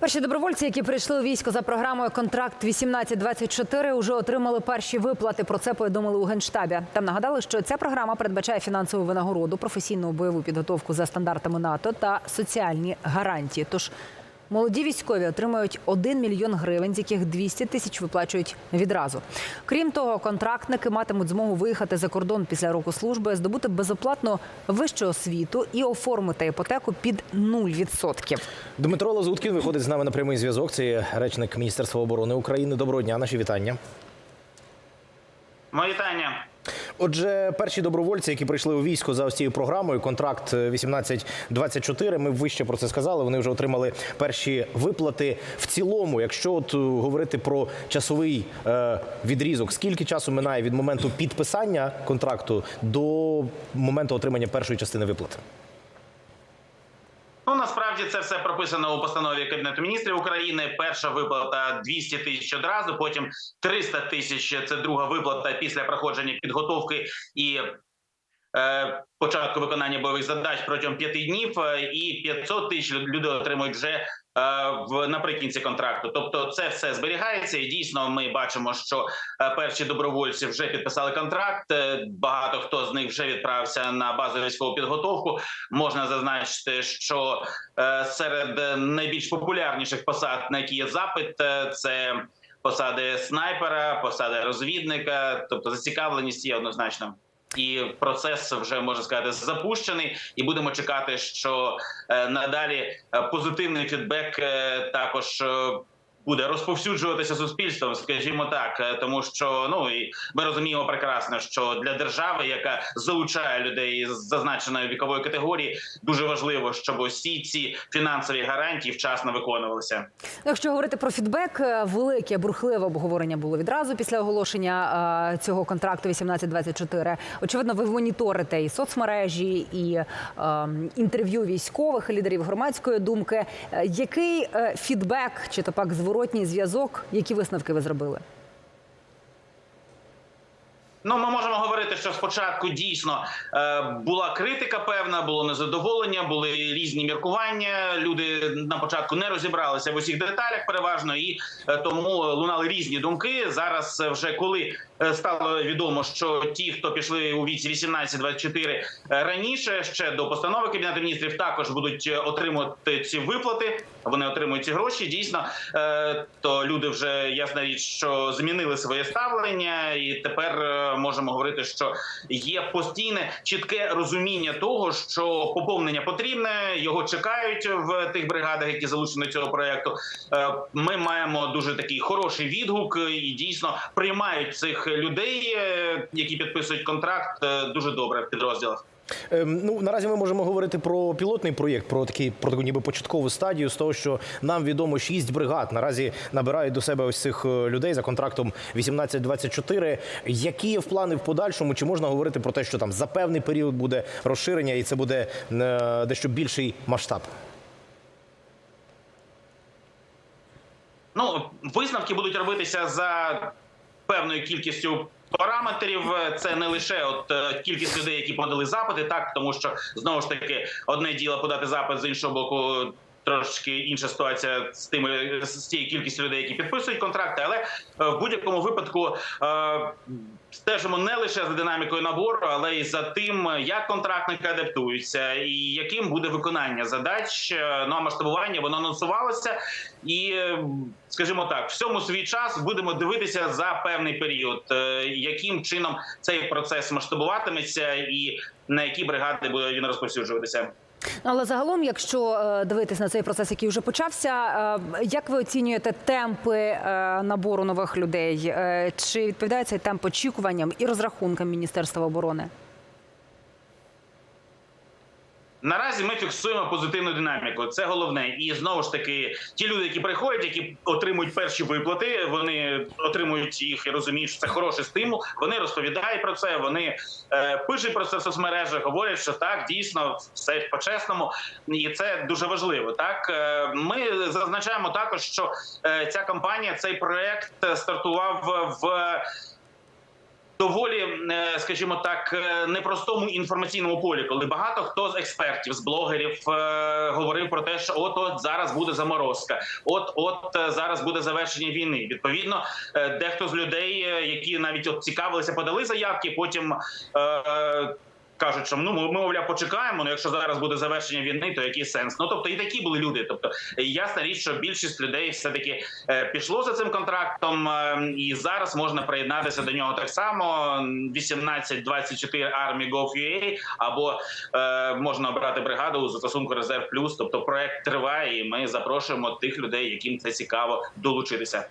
Перші добровольці, які прийшли у військо за програмою Контракт 1824 уже отримали перші виплати. Про це повідомили у генштабі. Там нагадали, що ця програма передбачає фінансову винагороду, професійну бойову підготовку за стандартами НАТО та соціальні гарантії. Тож молоді військові отримають 1 мільйон гривень, з яких 200 тисяч виплачують відразу. Крім того, контрактники матимуть змогу виїхати за кордон після року служби, здобути безоплатну вищу освіту і оформити іпотеку під 0%. Дмитро Лазуткін виходить з нами на прямий зв'язок. Це є речник Міністерства оборони України. Доброго дня, наші вітання. Мої вітання. Отже, перші добровольці, які прийшли у військо за ось цією програмою, контракт 1824, Ми вище про це сказали. Вони вже отримали перші виплати. В цілому, якщо от е, говорити про часовий е, відрізок, скільки часу минає від моменту підписання контракту до моменту отримання першої частини виплат? Ну насправді це все прописано у постанові Кабінету міністрів України. Перша виплата 200 тисяч одразу, потім 300 тисяч це друга виплата після проходження підготовки і. е, Початку виконання бойових задач протягом п'яти днів е, і 500 тисяч людей отримують вже в наприкінці контракту. Тобто, це все зберігається, і дійсно ми бачимо, що е, перші добровольці вже підписали контракт. е, Багато хто з них вже відправився на базову військову підготовку. Можна зазначити, що е, серед найбільш популярніших посад, на які є запит, е, це посади снайпера, посади розвідника, тобто зацікавленість є однозначно. І процес вже можна сказати запущений, і будемо чекати, що е, надалі е, позитивний фідбек е, також буде розповсюджуватися суспільством, скажімо так, Е, тому що ну і ми розуміємо прекрасно, що для держави, яка залучає людей з зазначеної вікової категорії, дуже важливо, щоб усі ці фінансові гарантії вчасно виконувалися. Ну, Якщо говорити про фідбек, е, велике бурхливе обговорення було відразу після оголошення е, цього контракту 1824. Очевидно, ви моніторите і соцмережі, і е, інтерв'ю військових, лідерів громадської думки. Який фідбек чи то пак зворотній зв'язок? Які висновки ви зробили? Ну, ми можемо говорити, що спочатку дійсно е, була критика, певна, було незадоволення, були різні міркування. Люди на початку не розібралися в усіх деталях, переважно, і е, тому лунали різні думки. Зараз е, вже коли стало відомо, що ті, хто пішли у віці 18-24 е, раніше, ще до постанови кабінету міністрів, також будуть отримувати ці виплати. Вони отримують ці гроші. Дійсно, е, то люди вже ясна річ, що змінили своє ставлення, і тепер е, можемо говорити, що є постійне чітке розуміння того, що поповнення потрібне, його чекають в тих бригадах, які залучені до цього проекту. Е, Ми маємо дуже такий хороший відгук і дійсно приймають цих людей, які підписують контракт, дуже добре в підрозділах. Ем, Ну наразі ми можемо говорити про пілотний проєкт, про такий про таку ніби початкову стадію з того, що нам відомо шість бригад наразі набирають до себе ось цих е, людей за контрактом 18-24. Які є в плани в подальшому? Чи можна говорити про те, що там за певний період буде розширення, і це буде е, дещо більший масштаб? Ну, висновки будуть робитися за певною кількістю параметрів. Це не лише от е, кількість людей, які подали запити, так тому що знову ж таки одне діло подати запит з іншого боку. Трошки інша ситуація з тими з тією кількістю людей, які підписують контракти, але е, в будь-якому випадку е, стежимо не лише за динамікою набору, але й за тим, як контрактники адаптуються, і яким буде виконання задач. Е, Ну а масштабування воно анонсувалося, і скажімо так, всьому свій час будемо дивитися за певний період, яким чином цей процес масштабуватиметься, і на які бригади буде він розповсюджуватися. Але загалом, якщо е, дивитись на цей процес, який вже почався, е, як ви оцінюєте темпи е, набору нових людей? Чи відповідає цей темп очікуванням і розрахункам Міністерства оборони? Наразі ми фіксуємо позитивну динаміку. Це головне. І знову ж таки, ті люди, які приходять, які отримують перші виплати, вони отримують їх і розуміють, що це хороший стимул. Вони розповідають про це. Вони е, пишуть про це в соцмережах, говорять, що так дійсно все по-чесному, і це дуже важливо. Так Е, ми зазначаємо також, що е, ця кампанія, цей проект стартував в доволі, е, скажімо так, е, непростому інформаційному полі, коли багато хто з експертів, з блогерів е, говорив про те, що от от зараз буде заморозка, от от зараз буде завершення війни. Відповідно, дехто з людей, які навіть от цікавилися, подали заявки, потім. Е, Кажуть, що ну ми мовляв почекаємо. Ну якщо зараз буде завершення війни, то який сенс? Ну тобто і такі були люди. Тобто е, ясна річ, що більшість людей все таки пішло за цим контрактом, е, і зараз можна приєднатися до нього так само. 18-24 армії Gov.ua, або е, можна обрати бригаду у застосунку Резерв Плюс. Тобто проект триває, і ми запрошуємо тих людей, яким це цікаво долучитися.